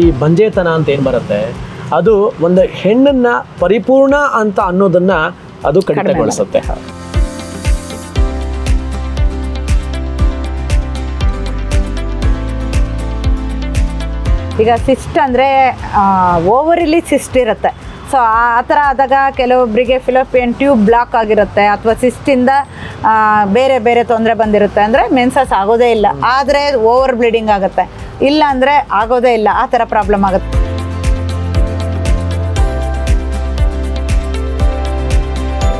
ಈ ಬಂಜೇತನ ಅಂತ ಏನು ಬರುತ್ತೆ? ಅದು ಒಂದು ಹೆಣ್ಣನ್ನ ಪರಿಪೂರ್ಣ ಅಂತ ಅನ್ನೋದನ್ನ ಅದು ಕಡಿತಗೊಳಿಸುತ್ತೆ ಈಗ ಸಿಸ್ಟ್ ಅಂದರೆ ಓವರಿಲಿ ಸಿಸ್ಟ್ ಇರುತ್ತೆ. ಸೊ ಆ ಥರ ಆದಾಗ ಕೆಲವೊಬ್ಬರಿಗೆ ಫಿಲೋಪಿಯನ್ ಟ್ಯೂಬ್ ಬ್ಲಾಕ್ ಆಗಿರುತ್ತೆ, ಅಥವಾ ಸಿಸ್ಟಿಂದ ಬೇರೆ ಬೇರೆ ತೊಂದರೆ ಬಂದಿರುತ್ತೆ. ಅಂದರೆ ಮೆನ್ಸಸ್ ಆಗೋದೇ ಇಲ್ಲ. ಆದರೆ ಓವರ್ ಬ್ಲೀಡಿಂಗ್ ಆಗುತ್ತೆ. ಇಲ್ಲ ಅಂದರೆ ಆಗೋದೇ ಇಲ್ಲ. ಆ ಥರ ಪ್ರಾಬ್ಲಮ್ ಆಗುತ್ತೆ.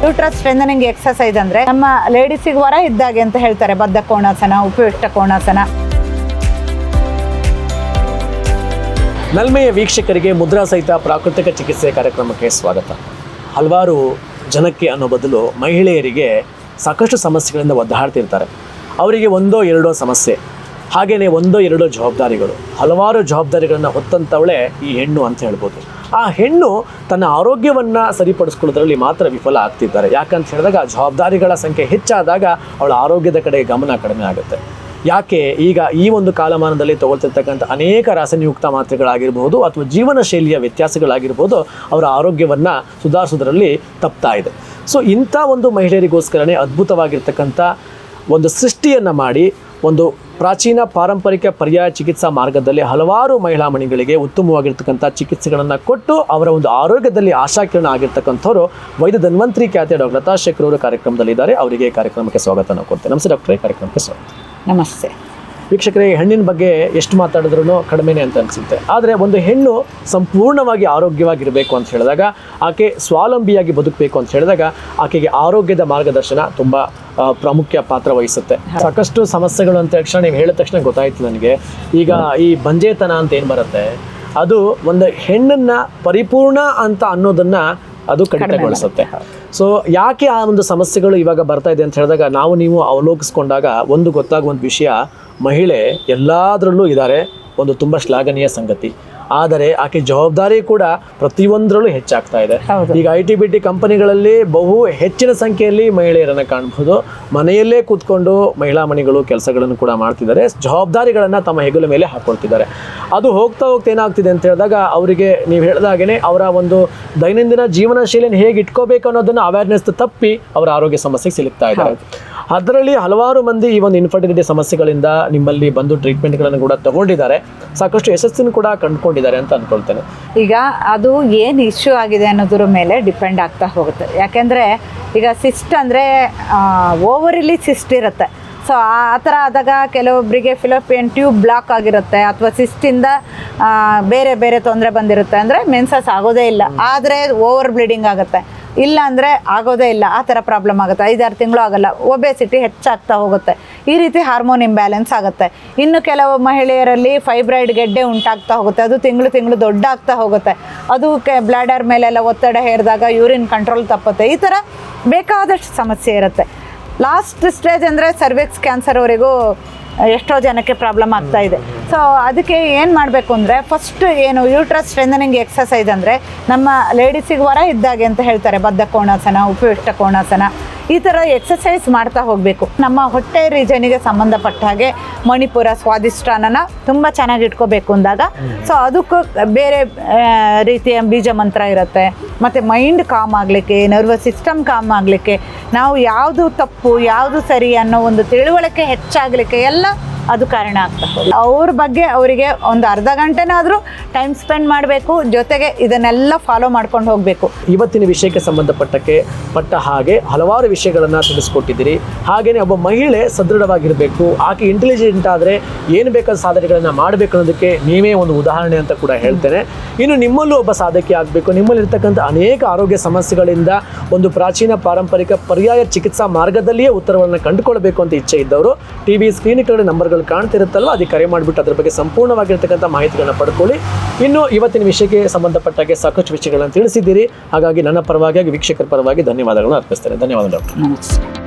ಯೂಟ್ರಸ್ ಸ್ಟ್ರೆಂದನಿಂಗ್ ಎಕ್ಸಸೈಸ್ ಅಂದರೆ ನಮ್ಮ ಲೇಡೀಸಿಗೆ ವರ ಇದ್ದಾಗೆ ಅಂತ ಹೇಳ್ತಾರೆ. ಬದ್ಧ ಕೋಣಾಸನ, ಉಪಯುಕ್ತ ಕೋಣಾಸನ. ನಲ್ಮೆಯ ವೀಕ್ಷಕರಿಗೆ ಮುದ್ರಾ ಸಹಿತ ಪ್ರಾಕೃತಿಕ ಚಿಕಿತ್ಸೆ ಕಾರ್ಯಕ್ರಮಕ್ಕೆ ಸ್ವಾಗತ. ಹಲವಾರು ಜನಕ್ಕೆ ಅನ್ನೋ ಬದಲು ಮಹಿಳೆಯರಿಗೆ ಸಾಕಷ್ಟು ಸಮಸ್ಯೆಗಳಿಂದ ಒದ್ದಾಡ್ತಿರ್ತಾರೆ. ಅವರಿಗೆ ಒಂದೋ ಎರಡೋ ಸಮಸ್ಯೆ. ಹಾಗೆಯೇ ಒಂದೋ ಎರಡೋ ಜವಾಬ್ದಾರಿಗಳು. ಹಲವಾರು ಜವಾಬ್ದಾರಿಗಳನ್ನು ಹೊತ್ತಂಥವಳೆ ಈ ಹೆಣ್ಣು ಅಂತ ಹೇಳ್ಬೋದು. ಆ ಹೆಣ್ಣು ತನ್ನ ಆರೋಗ್ಯವನ್ನು ಸರಿಪಡಿಸ್ಕೊಳ್ಳೋದ್ರಲ್ಲಿ ಮಾತ್ರ ವಿಫಲ ಆಗ್ತಿದ್ದಾರೆ. ಯಾಕಂತ ಹೇಳಿದಾಗ ಜವಾಬ್ದಾರಿಗಳ ಸಂಖ್ಯೆ ಹೆಚ್ಚಾದಾಗ ಅವಳ ಆರೋಗ್ಯದ ಕಡೆ ಗಮನ ಕಡಿಮೆ ಆಗುತ್ತೆ. ಯಾಕೆ? ಈಗ ಈ ಒಂದು ಕಾಲಮಾನದಲ್ಲಿ ತಗೊಳ್ತಿರ್ತಕ್ಕಂಥ ಅನೇಕ ರಾಸಾಯನಿಯುಕ್ತ ಮಾತ್ರೆಗಳಾಗಿರ್ಬೋದು ಅಥವಾ ಜೀವನ ಶೈಲಿಯ ವ್ಯತ್ಯಾಸಗಳಾಗಿರ್ಬೋದು ಅವರ ಆರೋಗ್ಯವನ್ನು ಸುಧಾರಿಸೋದ್ರಲ್ಲಿ ತಪ್ತಾ ಇದೆ. ಸೊ ಇಂಥ ಒಂದು ಮಹಿಳೆಯರಿಗೋಸ್ಕರನೇ ಅದ್ಭುತವಾಗಿರ್ತಕ್ಕಂಥ ಒಂದು ಸೃಷ್ಟಿಯನ್ನು ಮಾಡಿ ಒಂದು ಪ್ರಾಚೀನ ಪಾರಂಪರಿಕ ಪರ್ಯಾಯ ಚಿಕಿತ್ಸಾ ಮಾರ್ಗದಲ್ಲಿ ಹಲವಾರು ಮಹಿಳಾ ಮಣಿಗಳಿಗೆ ಉತ್ತಮವಾಗಿರ್ತಕ್ಕಂಥ ಚಿಕಿತ್ಸೆಗಳನ್ನು ಕೊಟ್ಟು ಅವರ ಒಂದು ಆರೋಗ್ಯದಲ್ಲಿ ಆಶಾಕಿರಣ ಆಗಿರ್ತಕ್ಕಂಥವ್ರು ವೈದ್ಯ ಧನ್ವಂತ್ರಿ ಖ್ಯಾತಿಯ ಡಾಕ್ಟರ್ ಲತಾ ಶೇಖರ್ ಅವರು ಕಾರ್ಯಕ್ರಮದಲ್ಲಿದ್ದಾರೆ. ಅವರಿಗೆ ಕಾರ್ಯಕ್ರಮಕ್ಕೆ ಸ್ವಾಗತ ನಾವು ನಮಸ್ತೆ ಡಾಕ್ಟರ್ ಕಾರ್ಯಕ್ರಮಕ್ಕೆ ಸ್ವಾಗತ. ನಮಸ್ತೆ. ವೀಕ್ಷಕರೇ ಹೆಣ್ಣಿನ ಬಗ್ಗೆ ಎಷ್ಟು ಮಾತಾಡಿದ್ರೂ ಕಡಿಮೆನೆ ಅಂತ ಅನಿಸುತ್ತೆ. ಆದರೆ ಒಂದು ಹೆಣ್ಣು ಸಂಪೂರ್ಣವಾಗಿ ಆರೋಗ್ಯವಾಗಿರಬೇಕು ಅಂತ ಹೇಳಿದಾಗ, ಆಕೆ ಸ್ವಾವಲಂಬಿಯಾಗಿ ಬದುಕಬೇಕು ಅಂತ ಹೇಳಿದಾಗ ಆಕೆಗೆ ಆರೋಗ್ಯದ ಮಾರ್ಗದರ್ಶನ ತುಂಬ ಪ್ರಾಮುಖ್ಯ ಪಾತ್ರ ವಹಿಸುತ್ತೆ. ಸಾಕಷ್ಟು ಸಮಸ್ಯೆಗಳು ಅಂತ ತಕ್ಷಣ ನೀವು ಹೇಳಿದ ತಕ್ಷಣ ಗೊತ್ತಾಯಿತು ನನಗೆ. ಈಗ ಈ ಬಂಜೇತನ ಅಂತ ಏನು ಬರುತ್ತೆ? ಅದು ಒಂದು ಹೆಣ್ಣನ್ನು ಪರಿಪೂರ್ಣ ಅಂತ ಅನ್ನೋದನ್ನ ಅದು ಕಡಿತಗೊಳಿಸುತ್ತೆ. ಸೊ ಯಾಕೆ ಆ ಒಂದು ಸಮಸ್ಯೆಗಳು ಇವಾಗ ಬರ್ತಾ ಇದೆ ಅಂತ ಹೇಳಿದಾಗ ನಾವು ನೀವು ಅವಲೋಕಿಸ್ಕೊಂಡಾಗ ಒಂದು ಗೊತ್ತಾಗುವಂಥ ವಿಷಯ ಮಹಿಳೆ ಎಲ್ಲದರಲ್ಲೂ ಇದ್ದಾರೆ ಒಂದು ತುಂಬ ಶ್ಲಾಘನೀಯ ಸಂಗತಿ. ಆದರೆ ಆಕೆ ಜವಾಬ್ದಾರಿ ಕೂಡ ಪ್ರತಿಯೊಂದರಲ್ಲೂ ಹೆಚ್ಚಾಗ್ತಾ ಇದೆ. ಈಗ ಐ ಟಿ ಬಿ ಟಿ ಕಂಪನಿಗಳಲ್ಲಿ ಬಹು ಹೆಚ್ಚಿನ ಸಂಖ್ಯೆಯಲ್ಲಿ ಮಹಿಳೆಯರನ್ನು ಕಾಣಬಹುದು. ಮನೆಯಲ್ಲೇ ಕೂತ್ಕೊಂಡು ಮಹಿಳಾ ಮಣಿಗಳು ಕೆಲಸಗಳನ್ನು ಕೂಡ ಮಾಡ್ತಿದ್ದಾರೆ. ಜವಾಬ್ದಾರಿಗಳನ್ನು ತಮ್ಮ ಹೆಗಲ ಮೇಲೆ ಹಾಕೊಳ್ತಿದ್ದಾರೆ. ಅದು ಹೋಗ್ತಾ ಹೋಗ್ತಾ ಏನಾಗ್ತಿದೆ ಅಂತ ಹೇಳಿದಾಗ ಅವರಿಗೆ ನೀವು ಹೇಳಿದಾಗೇ ಅವರ ಒಂದು ದೈನಂದಿನ ಜೀವನ ಶೈಲಿಯನ್ನು ಹೇಗೆ ಇಟ್ಕೋಬೇಕು ಅನ್ನೋದನ್ನು ಅವೇರ್ನೆಸ್ ತಪ್ಪಿ ಅವರ ಆರೋಗ್ಯ ಸಮಸ್ಯೆಗೆ ಸಿಲುಕ್ತಾ ಇದ್ದಾರೆ. ಅದರಲ್ಲಿ ಹಲವಾರು ಮಂದಿ ಈ ಒಂದು ಇನ್ಫರ್ಟಿಲಿಟಿ ಸಮಸ್ಯೆಗಳಿಂದ ನಿಮ್ಮಲ್ಲಿ ಬಂದು ಟ್ರೀಟ್ಮೆಂಟ್ಗಳನ್ನು ಕೂಡ ತಗೊಂಡಿದ್ದಾರೆ. ಸಾಕಷ್ಟು ಯಶಸ್ಸನ್ನು ಕೂಡ ಕಂಡುಕೊಂಡಿದ್ದಾರೆ. ಅಂತ ಅನ್ಕೊಳ್ತೇನೆ. ಈಗ ಅದು ಏನು ಇಶ್ಯೂ ಆಗಿದೆ ಅನ್ನೋದ್ರ ಮೇಲೆ ಡಿಪೆಂಡ್ ಆಗ್ತಾ ಹೋಗುತ್ತೆ. ಯಾಕೆಂದರೆ ಈಗ ಸಿಸ್ಟ್ ಅಂದರೆ ಓವರಿಲಿ ಸಿಸ್ಟ್ ಇರುತ್ತೆ. ಸೊ ಆ ಥರ ಆದಾಗ ಕೆಲವೊಬ್ಬರಿಗೆ ಫಿಲೋಪಿಯನ್ ಟ್ಯೂಬ್ ಬ್ಲಾಕ್ ಆಗಿರುತ್ತೆ ಅಥವಾ ಸಿಸ್ಟಿಂದ ಬೇರೆ ಬೇರೆ ತೊಂದರೆ ಬಂದಿರುತ್ತೆ ಅಂದರೆ ಮೆನ್ಸಸ್ ಆಗೋದೇ ಇಲ್ಲ. ಆದರೆ ಓವರ್ ಬ್ಲೀಡಿಂಗ್ ಆಗುತ್ತೆ. ಇಲ್ಲ ಅಂದರೆ ಆಗೋದೇ ಇಲ್ಲ, ಆ ಥರ ಪ್ರಾಬ್ಲಮ್ ಆಗುತ್ತೆ. ಐದಾರು ತಿಂಗಳು ಆಗಲ್ಲ ಒಬೆಸಿಟಿ ಹೆಚ್ಚಾಗ್ತಾ ಹೋಗುತ್ತೆ. ಈ ರೀತಿ ಹಾರ್ಮೋನ್ ಇಂಬ್ಯಾಲೆನ್ಸ್ ಆಗುತ್ತೆ. ಇನ್ನು ಕೆಲವು ಮಹಿಳೆಯರಲ್ಲಿ ಫೈಬ್ರಾಯ್ಡ್ ಗೆಡ್ಡೆ ಉಂಟಾಗ್ತಾ ಹೋಗುತ್ತೆ, ಅದು ತಿಂಗಳು ತಿಂಗಳು ದೊಡ್ಡ ಆಗ್ತಾ ಹೋಗುತ್ತೆ. ಅದು ಕೆ ಬ್ಲಾಡರ್ ಮೇಲೆಲ್ಲ ಒತ್ತಡ ಹೇರಿದಾಗ ಯೂರಿನ್ ಕಂಟ್ರೋಲ್ ತಪ್ಪುತ್ತೆ. ಈ ಥರ ಬೇಕಾದಷ್ಟು ಸಮಸ್ಯೆ ಇರುತ್ತೆ. ಲಾಸ್ಟ್ ಸ್ಟೇಜ್ ಅಂದರೆ ಸರ್ವಿಕ್ಸ್ ಕ್ಯಾನ್ಸರ್ವರೆಗೂ ಎಷ್ಟೋ ಜನಕ್ಕೆ ಪ್ರಾಬ್ಲಮ್ ಆಗ್ತಾ ಇದೆ. ಸೊ ಅದಕ್ಕೆ ಏನು ಮಾಡಬೇಕು ಅಂದರೆ ಫಸ್ಟ್ ಏನು ಯೂಟ್ರಸ್ ಸ್ಟ್ರೆಂದನಿಂಗ್ ಎಕ್ಸಸೈಸ್ ಅಂದರೆ, ನಮ್ಮ ಲೇಡೀಸಿಗೆ ವರ ಇದ್ದಾಗೆ ಅಂತ ಹೇಳ್ತಾರೆ. ಬದ್ಧ ಕೋಣಾಸನ ಉಪಯುಕ್ತ ಕೋಣಾಸನ. ಈ ಥರ ಎಕ್ಸಸೈಸ್ ಮಾಡ್ತಾ ಹೋಗಬೇಕು. ನಮ್ಮ ಹೊಟ್ಟೆ ರೀಜನಿಗೆ ಸಂಬಂಧಪಟ್ಟ ಹಾಗೆ ಮಣಿಪುರ ಸ್ವಾದಿಷ್ಟಾನನ ತುಂಬ ಚೆನ್ನಾಗಿ ಇಟ್ಕೋಬೇಕು ಅಂದಾಗ. ಸೊ ಅದಕ್ಕೂ ಬೇರೆ ರೀತಿಯ ಬೀಜ ಮಂತ್ರ ಇರುತ್ತೆ. ಮತ್ತು ಮೈಂಡ್ ಕಾಮ್ ಆಗಲಿಕ್ಕೆ ನರ್ವಸ್ ಸಿಸ್ಟಮ್ ಕಾಮ್ ಆಗಲಿಕ್ಕೆ ನಾವು ಯಾವುದು ತಪ್ಪು ಯಾವುದು ಸರಿ ಅನ್ನೋ ಒಂದು ತಿಳುವಳಿಕೆ ಹೆಚ್ಚಾಗಲಿಕ್ಕೆ ಎಲ್ಲ ಅದು ಕಾರಣ ಆಗ್ತಾ ಅವ್ರ ಬಗ್ಗೆ ಅವರಿಗೆ ಒಂದು ಅರ್ಧ ಗಂಟೆನಾದರೂ ಟೈಮ್ ಸ್ಪೆಂಡ್ ಮಾಡಬೇಕು, ಜೊತೆಗೆ ಇದನ್ನೆಲ್ಲ ಫಾಲೋ ಮಾಡ್ಕೊಂಡು ಹೋಗಬೇಕು. ಇವತ್ತಿನ ವಿಷಯಕ್ಕೆ ಸಂಬಂಧಪಟ್ಟಕ್ಕೆ ಪಟ್ಟ ಹಾಗೆ ಹಲವಾರು ವಿಷಯಗಳನ್ನು ತಿಳಿಸ್ಕೊಟ್ಟಿದ್ದೀರಿ. ಹಾಗೆಯೇ ಒಬ್ಬ ಮಹಿಳೆ ಸದೃಢವಾಗಿರಬೇಕು, ಆಕೆ ಇಂಟೆಲಿಜೆಂಟ್ ಆದರೆ ಏನು ಬೇಕಾದ ಸಾಧನೆಗಳನ್ನು ಮಾಡಬೇಕು ಅನ್ನೋದಕ್ಕೆ ನೀವೇ ಒಂದು ಉದಾಹರಣೆ ಅಂತ ಕೂಡ ಹೇಳ್ತೇನೆ. ಇನ್ನು ನಿಮ್ಮಲ್ಲೂ ಒಬ್ಬ ಸಾಧಕಿ ಆಗಬೇಕು, ನಿಮ್ಮಲ್ಲಿರ್ತಕ್ಕಂಥ ಅನೇಕ ಆರೋಗ್ಯ ಸಮಸ್ಯೆಗಳಿಂದ ಒಂದು ಪ್ರಾಚೀನ ಪಾರಂಪರಿಕ ಪರ್ಯಾಯ ಚಿಕಿತ್ಸಾ ಮಾರ್ಗದಲ್ಲಿಯೇ ಉತ್ತರವನ್ನು ಕಂಡುಕೊಳ್ಬೇಕು ಅಂತ ಇಚ್ಛೆ ಇದ್ದವರು ಟಿ ವಿ ಸ್ಕ್ರೀನಿಕ್ಗಳ ನಂಬರ್ಗಳು ಕಾಣ್ತಿರುತ್ತಲ್ಲ ಅದಕ್ಕೆ ಕರೆ ಮಾಡಿಬಿಟ್ಟು ಅದ್ರ ಬಗ್ಗೆ ಸಂಪೂರ್ಣವಾಗಿರ್ತಕ್ಕಂಥ ಮಾಹಿತಿಗಳನ್ನು ಪಡ್ಕೊಳ್ಳಿ. ಇನ್ನು ಇವತ್ತಿನ ವಿಷಯಕ್ಕೆ ಸಂಬಂಧಪಟ್ಟಾಗೆ ಸಾಕಷ್ಟು ವಿಷಯಗಳನ್ನು ತಿಳಿಸಿದ್ದೀರಿ. ಹಾಗಾಗಿ ನನ್ನ ಪರವಾಗಿ ವೀಕ್ಷಕರ ಪರವಾಗಿ ಧನ್ಯವಾದಗಳನ್ನು ಅರ್ಪಿಸ್ತೇನೆ. ಧನ್ಯವಾದ ಡಾಕ್ಟರ್. ನಮಸ್ತೆ.